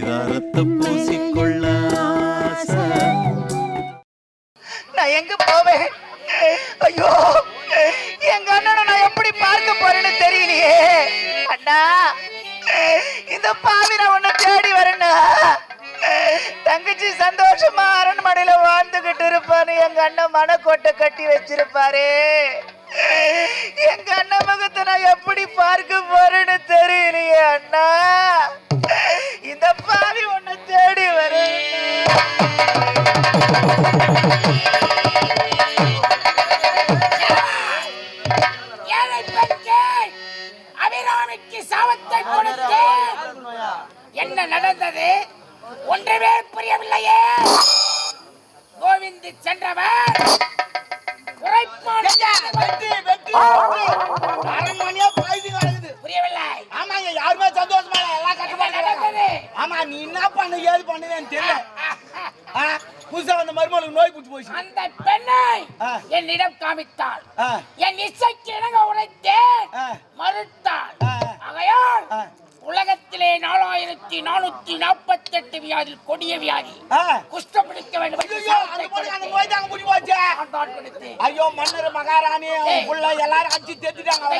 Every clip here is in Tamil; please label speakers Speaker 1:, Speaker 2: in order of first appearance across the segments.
Speaker 1: பரிதாரத்தை பூசிக்கொள்ள
Speaker 2: நான் எங்க போவேன்? ஐயோ எங்க அண்ணனை நான் எப்படி பார்க்க போறேன்னு தெரியலையே. அண்ணா இந்த பாவி நான் உன்னை தேடி வரேன்னா. தங்கச்சி சந்தோஷமா அரண்மனையில வாழ்ந்துகிட்டு இருப்பான்னு எங்க அண்ணன் மனக்கோட்டை கட்டி வச்சிருப்பாரு. எங்க அண்ணன் முகத்தை நான் எப்படி பார்க்க போறேன்னு தெரியலையே அண்ணா. இந்த பாவி உன்னை தேடி வரேன்.
Speaker 3: ஏது பண்ணுவேன்னு தெரியல புதுசா வந்த மருமகளுக்கு நோய் பிடிச்சி போச்சு
Speaker 4: அந்த பெண்ணை. என்னிடம் காமித்தாள் என் இசைக்கு இணங்க உரைத்தேன். மறுத்தாள். ஆகையால். உலகத்திலே நாலாயிரத்தி நானூத்தி நாற்பத்தி எட்டு வியாதி கொடிய வியாதி. குஷ்டம் பிடிக்க வேண்டும்
Speaker 3: ஐயோ மன்னர் மகாராணி உள்ள எல்லாரும் அடிச்சு தேத்துட்டாங்க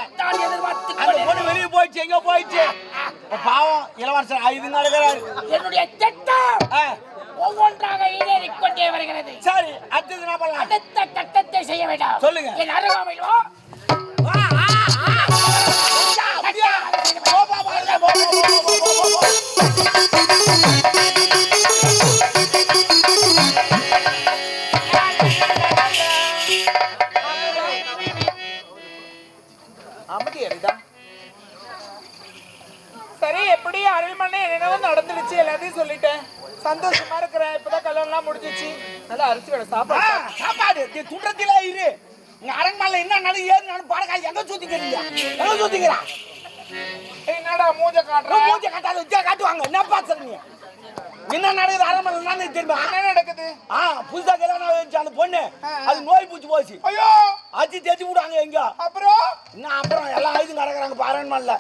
Speaker 3: வெளியே போயிடுச்சு எங்க போயிடுச்சு. பாவம் இளவரசர் இது நடக்கிறாரு
Speaker 4: என்னுடைய திட்டம் ஒவ்வொன்றாக ஈடேறிக் கொண்டே வருகிறது.
Speaker 3: சரி அடுத்தது என்ன
Speaker 4: அடுத்த கட்டத்தை செய்ய வேண்டாம்.
Speaker 3: சொல்லுங்க.
Speaker 4: என் அருகாமையில்
Speaker 5: சரி எப்படி அருள்மனை என்னென்னவோ நடந்துடுச்சு? எல்லாத்தையும் சொல்லிட்டேன். சந்தோஷமா இருக்கிறேன் இப்பதான் கல்யாணம்லாம் முடிஞ்சிச்சு. நல்லா அரிசி வேலை
Speaker 3: ஆ,
Speaker 5: சாப்பாடு.
Speaker 3: சாப்பாடு துண்டத்தில இரு. இங்க அரண்மனையில என்ன நடு ஏது நான் பாடக்காய் எங்க சுத்திக்கிறீங்க? எங்க சுத்திக்கிறா?
Speaker 5: என்னடா மூஞ்ச காட்டுற?
Speaker 3: மூஞ்ச கட்டால வச்சா காட்டுவாங்க. என்ன பாத்துற நீ? என்ன நடக்குது? அரண்மனை என்னன்னு தெரியுமா?
Speaker 5: என்ன நடக்குது?
Speaker 3: ஆ புதுசா கல்யாணம் ஆயிடுச்சு அந்த பொண்ணு. அது நோய் பூச்சி போச்சு.
Speaker 5: ஐயோ!
Speaker 3: அச்சு தேச்சு விடுவாங்க எங்க?
Speaker 5: அப்புறம்?
Speaker 3: இன்னும் அப்புறம்? எல்லாம் ஆயுதம் நடக்கிறாங்க இப்ப அரண்மனையில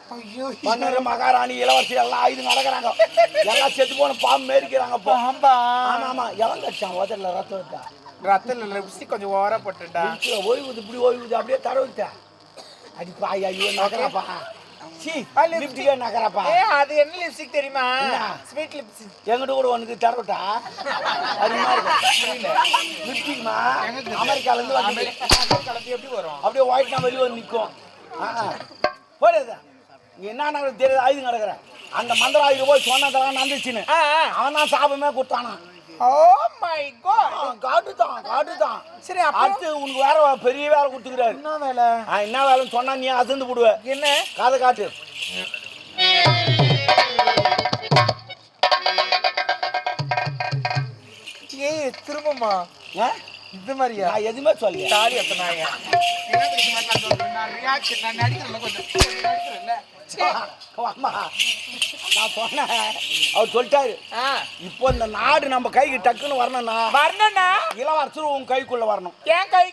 Speaker 3: மன்னர் மகாராணி இளவரசி எல்லாம் ஆயுதம் நடக்கிறாங்க. எல்லாம் செத்து போன பாம்பு மேரிக்கிறாங்க இப்போ
Speaker 5: ஆம்பா
Speaker 3: ஆமா ஆமா. எவன் கடிச்சான்? உதல்ல ரத்தம் விட்டா
Speaker 5: ரத்தம் லிப்ஸ்டிக் கொஞ்சம் ஓவரா போட்டுட்டா
Speaker 3: ஓய்வுது இப்படி ஓய்வுது அப்படியே தடவிட்டேன் அடி பாய் ஐயோ நகராப்பா லிப்டிக்கே நகராப்பா.
Speaker 5: ஏ அது என்ன லிப்ஸ்டிக் தெரியுமா? ஸ்வீட் லிப்ஸ்டிக்
Speaker 3: எங்கிட்ட கூட உனக்கு தடவிட்டா அது மாதிரி லிப்டிக்மா அமெரிக்கால இருந்து வந்து
Speaker 5: கலந்து எப்படி வரும்?
Speaker 3: அப்படியே ஒயிட் நான் வெளியே வந்து நிற்கும் போடுது என்ன தெரியாது? ஆயுதம் கிடக்குறேன் அந்த மந்திர ஆயுதம் போய் சொன்னதெல்லாம் நந்துச்சுன்னு அவன் தான் சாபமே கொடுத்தானா
Speaker 5: ஓ மை காட்
Speaker 3: காட்டுதான் காட்டுதான்.
Speaker 5: சரி அப்போ?
Speaker 3: அடுத்து உனக்கு வேற பெரிய வேலை கொடுத்துக்கிறாரு.
Speaker 5: என்ன வேலை?
Speaker 3: ஆ, என்ன வேலைன்னு சொன்னா நீ அசந்து போடுவ.
Speaker 5: என்ன?
Speaker 3: காதை காட்டு.
Speaker 5: ஏய் திரும்பமா? இது மாதிரியா?
Speaker 3: நான் எதுவுமே சொல்லல.
Speaker 5: என்ன தெரியுமா நான் நான் ரியாக்ஷன் நான் நடிக்கிறேன்ல கொஞ்சம்.
Speaker 3: அம்மா. நான் சொன்னேன் அவர் சொல்லிட்டாரு இப்போ இந்த நாடு நம்ம கைக்கு டக்குன்னு வரணும்னா
Speaker 5: வரணும்னா?
Speaker 3: இளவரசர் உன் கைக்குள்ள வரணும்.
Speaker 5: என் கை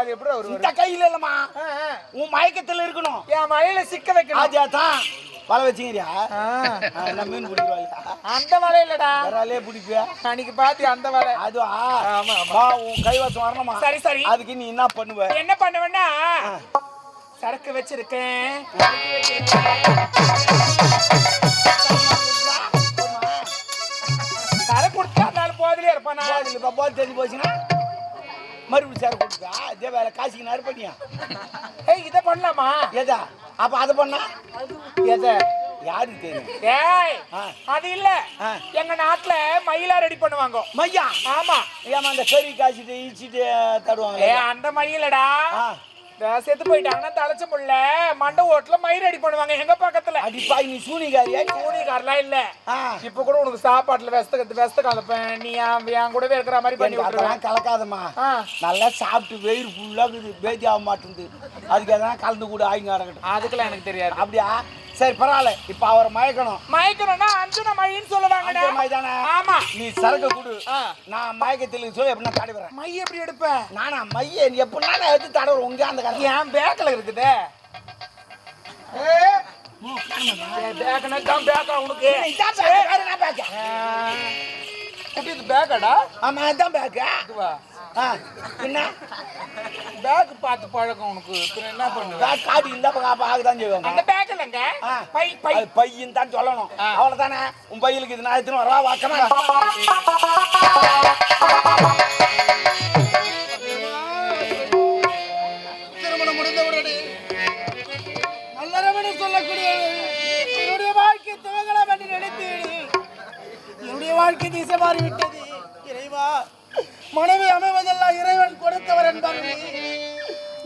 Speaker 5: அது எப்படி வருவாரு
Speaker 3: இந்த கையில இல்லம்மா. உன் மயக்கத்துல இருக்கணும்.
Speaker 5: என் மலையில சிக்க வைக்கணும்.
Speaker 3: அதே தான் வலை வச்சுக்கிறியா. என்ன மீன் பிடிக்கிறவாள்
Speaker 5: அந்த வலை இல்லடா
Speaker 3: விராலே பிடிப்பியா
Speaker 5: அன்னைக்கு பாத்தி அந்த வலை?
Speaker 3: அதுவா?
Speaker 5: ஆமா, ஆமா.
Speaker 3: வா உன் கைவசம் வரணுமா?
Speaker 5: சரி, சரி.
Speaker 3: அதுக்கு நீ என்ன பண்ணுவ?
Speaker 5: என்ன பண்ணுவேன்னா சரக்கு வச்சிருக்கேன். சரக்கு கொடுத்தா நாலு போதிலே இருப்பானா.
Speaker 3: போதில் இப்போ போது தெரிஞ்சு போச்சுன்னா மறுபடியும் சேர கொடுத்தா இதே வேலை. காசிக்கு நேரம் பண்ணியா
Speaker 5: ஏய் இத பண்ணலாமா?
Speaker 3: எதா? அப்ப அதை பண்ணா?
Speaker 5: எதை?
Speaker 3: யாருக்கு தெரியும்?
Speaker 5: ஏய். அது இல்ல. எங்க நாட்டுல மயிலா ரெடி பண்ணுவாங்க.
Speaker 3: மையா
Speaker 5: ஆமா.
Speaker 3: ஏமா அந்த கறி காய்ச்சிட்டு ஈச்சிட்டு தருவாங்க
Speaker 5: அந்த மயிலடா. செத்து போயிட்டாங்கன்னா தலைச்ச முள்ள. மண்டை ஓட்டுல மயிர் ரெடி பண்ணுவாங்க எங்க பக்கத்துல.
Speaker 3: அடிப்பாய் நீ சூனிகாரியா?
Speaker 5: ஊனிக்காரெல்லாம் இல்ல. இப்ப கூட உனக்கு சாப்பாட்டுல வெஸ்த வெஸ்த கலப்பேன். நீ என் கூடவே இருக்கிற மாதிரி பண்ணி
Speaker 3: அதெல்லாம் கலக்காதம்மா. நல்லா சாப்பிட்டு வெயிறு ஃபுல்லாக இருக்குது. பேதி ஆக மாட்டேங்குது அதுக்கு எதனா கலந்து கூட ஆய்ங்க
Speaker 5: அதுக்கெல்லாம் எனக்கு தெரியாது.
Speaker 3: அப்படியா? சரி பரவாயில்ல. இப்ப அவரை மயக்கணும்.
Speaker 5: மயக்கணும்னா அஞ்சன மழைன்னு
Speaker 3: சொல்லுவாங்க
Speaker 5: ஆமா.
Speaker 3: நீ சரக்கு குடு. நான் மயக்கத்தில் சொல்லி எப்படின்னா தடவுறேன்
Speaker 5: மைய எப்படி எடுப்பேன்
Speaker 3: நானா மைய? எப்படின்னா நான் எடுத்து தடவுறேன் உங்க அந்த கடை
Speaker 5: என் பேக்கில் இருக்குது.
Speaker 3: என்ன
Speaker 5: பழக்கம் உனக்கு. என்ன
Speaker 3: பண்ணுவேன் காடி இருந்தா பாக்குதான் செய்வாங்க. தந்த
Speaker 5: பை பை.
Speaker 3: பையன் தான் சொல்லணும். அவ்வளவுதானே? உன் பையலுக்கு இது நான் எத்தனை வரவா வாக்கமா
Speaker 6: திருமணம் முடிந்த சொல்லக்கூடிய என்னுடைய வாழ்க்கை துவங்கலாம் என்று நினைத்து என்னுடைய வாழ்க்கை திசை மாறிவிட்டது. இறைவா மனைவி அமைவதெல்லாம் இறைவன் கொடுத்தவர் என்பார்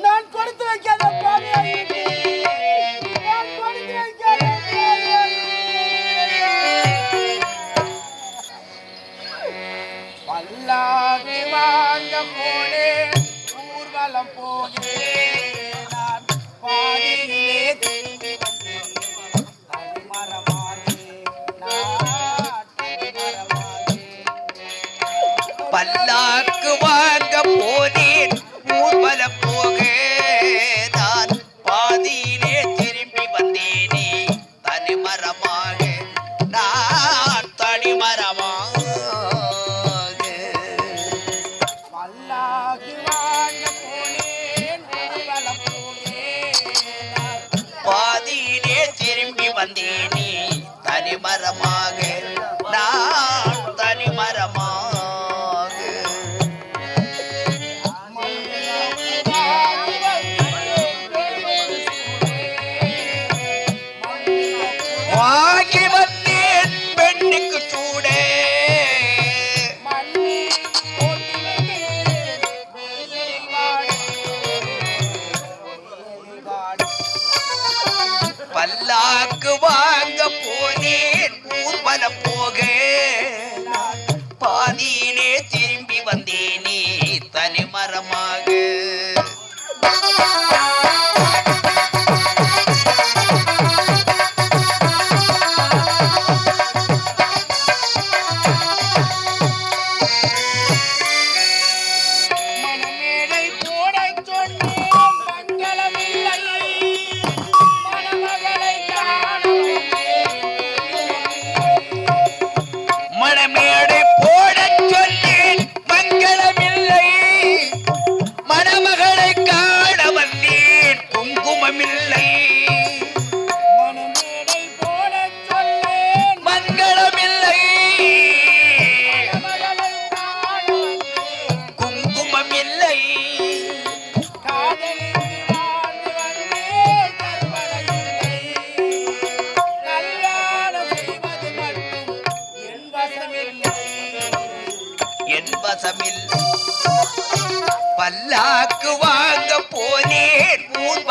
Speaker 6: நான் கொடுத்து வைக்காத பாவியாகிவிட்டேன் வாக்கி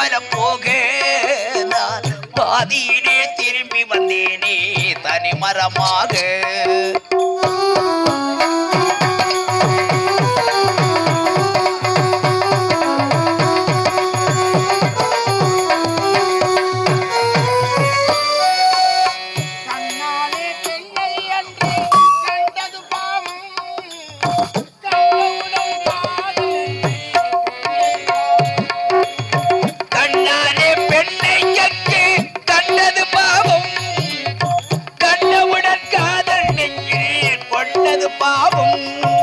Speaker 6: வரப்போகிறார் பாதியிலே திரும்பி வந்தேனே தனிமரமாக செய்தது பாவம்.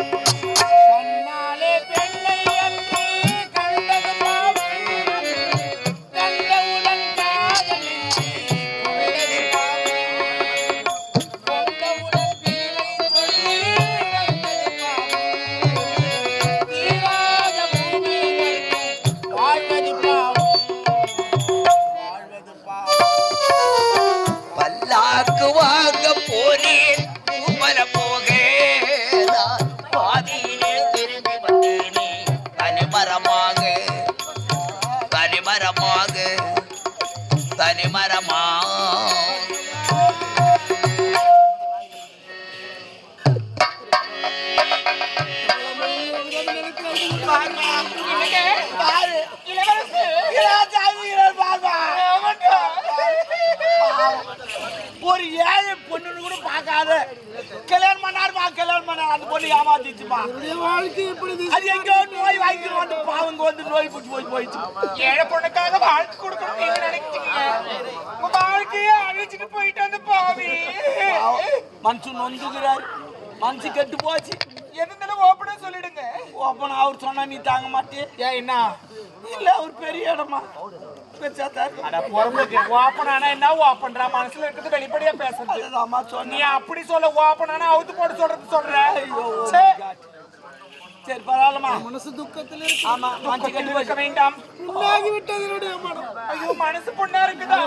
Speaker 3: பண்ணாரு கல்யாணம் பண்ணாருமா? கல்யாணம் பண்ணாரு. அந்த பொண்ணு ஏமாத்திச்சுமா அது எங்கோ நோய் வாங்கிட்டு வந்து பாவங்க வந்து நோய் பிடிச்சி போய் போயிடுச்சு.
Speaker 5: ஏழை பொண்ணுக்காக வாழ்க்கை கொடுக்கணும் நீங்க நினைக்கிறீங்க? உங்க வாழ்க்கையே அழிச்சிட்டு போயிட்டு அந்த பாவி
Speaker 3: மனுஷன் நொந்துக்கிறாரு. மனுஷன் கெட்டு போச்சு.
Speaker 5: எது இருந்தாலும் ஓப்பனா சொல்லிடுங்க.
Speaker 3: ஓப்பன் அவர் சொன்னா நீ தாங்க மாட்டியே?
Speaker 5: ஏன் என்ன?
Speaker 3: இல்ல அவர் பெரிய இடமா?
Speaker 5: வெளிப்படையா பேசுறது. நீ அப்படி சொல்ல ஓப்பன் அவுத்து போட்டு சொல்றது சொல்ற.
Speaker 3: ஐயோ
Speaker 5: சே,
Speaker 3: சரி பரவாயில்லமா
Speaker 2: மனசு துக்கத்தில் இருக்கு.
Speaker 3: ஆமா மனசு கெட்டு போச்சு
Speaker 5: வேண்டாம்.
Speaker 2: புண்ணாகி விட்டது என்னுடைய மனம்.
Speaker 5: ஐயோ மனசு பொண்ணா இருக்குதா?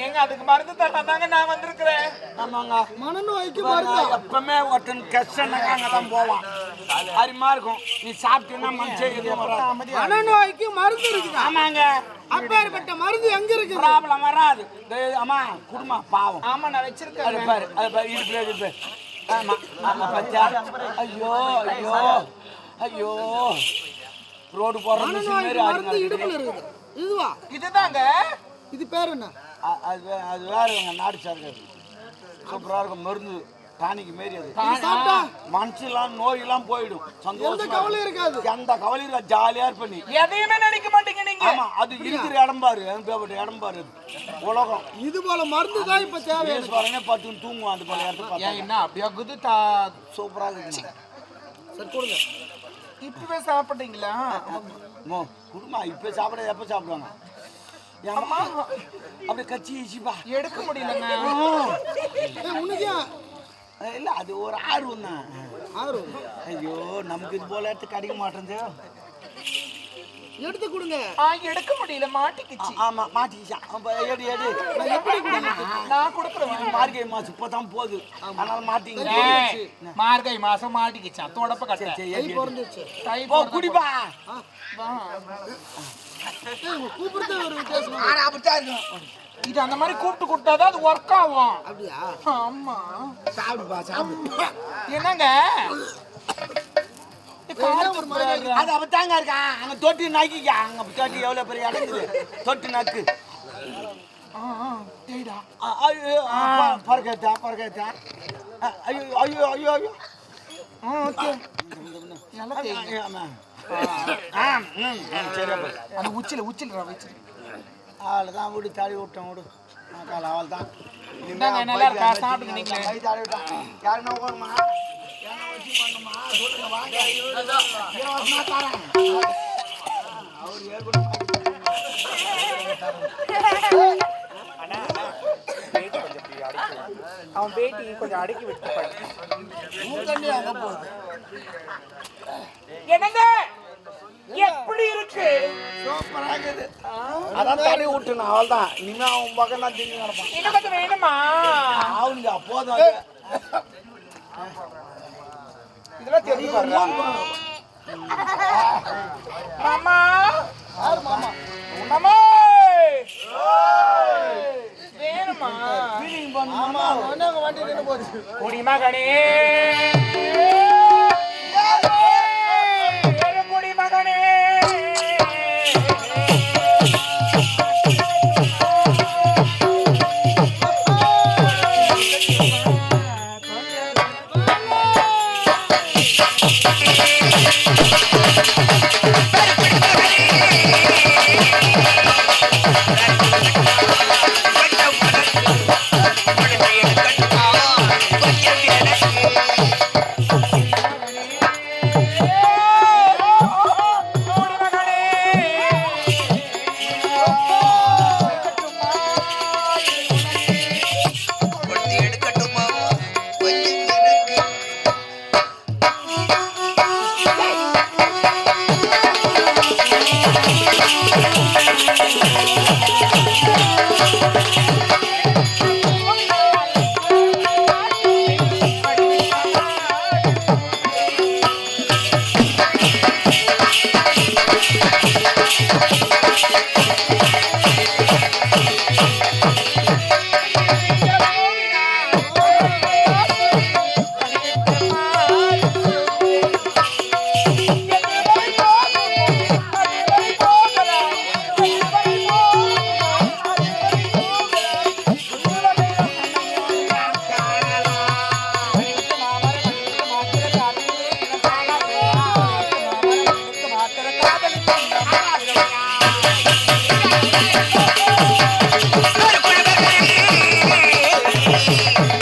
Speaker 5: ஏங்க அதுக்கு மருந்து தரதாங்க நான் வந்திருக்கிறேன்.
Speaker 3: ஆமாங்க.
Speaker 2: மனநோய்க்கு
Speaker 3: பாருங்க, எப்பவுமே ஒருத்தன் கஷ்டம்னாக்கா அங்கதான் போவான். அருமா இருக்கும். நீ சாப்பிட்டீங்கன்னா மனுஷன் எதுவும் வராது.
Speaker 2: மனநோய்க்கு மருந்து இருக்குது?
Speaker 3: ஆமாங்க.
Speaker 2: அப்பேற்பட்ட மருந்து எங்க இருக்குது?
Speaker 3: ப்ராப்ளம் வராது. அம்மா குடுமா பாவம்.
Speaker 5: ஆமா நான்
Speaker 3: அது
Speaker 5: வச்சிருக்கேன்
Speaker 3: பாரு அது பாரு இடுப்பு இடுப்பு ஆமா ஆமா பச்சா ஐயோ ஐயோ ஐயோ. ரோடு போற
Speaker 2: மனநோய்க்கு மருந்து இடுப்புல இருக்குது. இதுவா?
Speaker 5: இதுதாங்க.
Speaker 2: இது பேர் என்ன?
Speaker 3: அது அது வேற நாடு சார்ந்தது சூப்பரா இருக்கும். மருந்து டானிக்கு மாரி அது. மனசுலாம் நோயெல்லாம் போயிடும். சந்தோஷம்
Speaker 2: கவலையும் இருக்காது.
Speaker 3: எந்த கவலையும் இருக்கா ஜாலியா இருப்ப நீ.
Speaker 5: எதையுமே நினைக்க மாட்டீங்க நீங்க.
Speaker 3: ஆமா அது இருக்கிற இடம் பாரு. எனக்கு இடம் பாரு. உலகம்.
Speaker 2: இது போல மருந்து தான் இப்ப தேவை.
Speaker 3: பாருங்க பத்து தூங்குவோம் அது போல. இடத்த
Speaker 5: ஏன்
Speaker 3: பார்த்தா
Speaker 5: என்ன அப்படியே குது தா
Speaker 3: சூப்பரா இருக்கு
Speaker 2: சரி கொடுங்க.
Speaker 5: இப்பவே சாப்பிட்டீங்களா?
Speaker 3: மோ குடுமா. இப்ப சாப்பிட எப்ப சாப்பிடுவாங்க? ஏம்மா? அப்படி கச்சி ஈச்சிப்பா
Speaker 5: எடுக்க முடியலங்க.
Speaker 2: உனக்கு
Speaker 3: இல்ல அது ஒரு ஆர்வம் தான்
Speaker 2: ஆர்வம்.
Speaker 3: ஐயோ நமக்கு இது போல இடத்து கிடைக்க மாட்டேங்குது
Speaker 2: எடுத்து கொடுங்க.
Speaker 5: எடுக்க முடியல மாட்டிக்கிச்சு.
Speaker 3: ஆமா மாட்டிக்கிச்சான் எடு எடு.
Speaker 5: நான் கொடுக்குறேன்.
Speaker 3: மார்கழி மாசம் இப்பதான் போகுது. அதனால மாட்டிங்க
Speaker 5: மார்கழி மாசம் மாட்டிக்கிச்சான் தொடப்ப கட்ட.
Speaker 2: பிறந்துச்சு.
Speaker 5: தை
Speaker 3: போ குடிப்பா
Speaker 2: கூப்பிடுறது ஒரு வித்தியாசம்
Speaker 3: அப்படித்தான் இருக்கும்.
Speaker 5: இது அந்த மாதிரி கூப்பிட்டு கொடுத்தாதான் அது ஒர்க் ஆகும்.
Speaker 2: அப்படியா?
Speaker 5: ஆமா.
Speaker 3: சாப்பிடுப்பா சாப்பிடு.
Speaker 5: என்னங்க?
Speaker 3: அது அப்படித்தாங்க இருக்கான் அங்க தொட்டி நக்கிக்க அங்க தொட்டி எவ்வளவு பெரிய இருக்குது? தொட்டி நக்கு. பறக்கத்தா பறக்கத்தா. ஐயோ ஐயோ ஐயோ ஐயோ.
Speaker 5: ஓகே. அந்த உச்சில உச்சில வச்சிரு.
Speaker 3: அவ்வளவுதான் விடு தாடி விட்டோம் விடு கால அவள் தான்.
Speaker 5: நல்லா இருக்கா? நீங்களே.
Speaker 3: யாருன்னா ஓடுமா
Speaker 5: அவன் பேட்டி கொஞ்சம் அடக்கி விட்டு
Speaker 3: அங்க போகுது
Speaker 5: என்னங்க? எப்படி இருக்கு?
Speaker 3: சூப்பரா இருக்குது அதான் தடவி விட்டுணும் அவள் தான் இனிமே அவன் பக்கம் தான் திங்கி கிடப்பான்.
Speaker 5: இன்னும் கொஞ்சம் வேணுமா?
Speaker 3: அவனுக்கு அப்போதும் அது.
Speaker 5: இதெல்லாம் தெரியும் மாமா. மாமா? வேணுமா?
Speaker 3: ஃபீலிங் பண்ணுமா
Speaker 2: வண்டி நின்று போச்சு.
Speaker 5: ஏறு
Speaker 7: நான்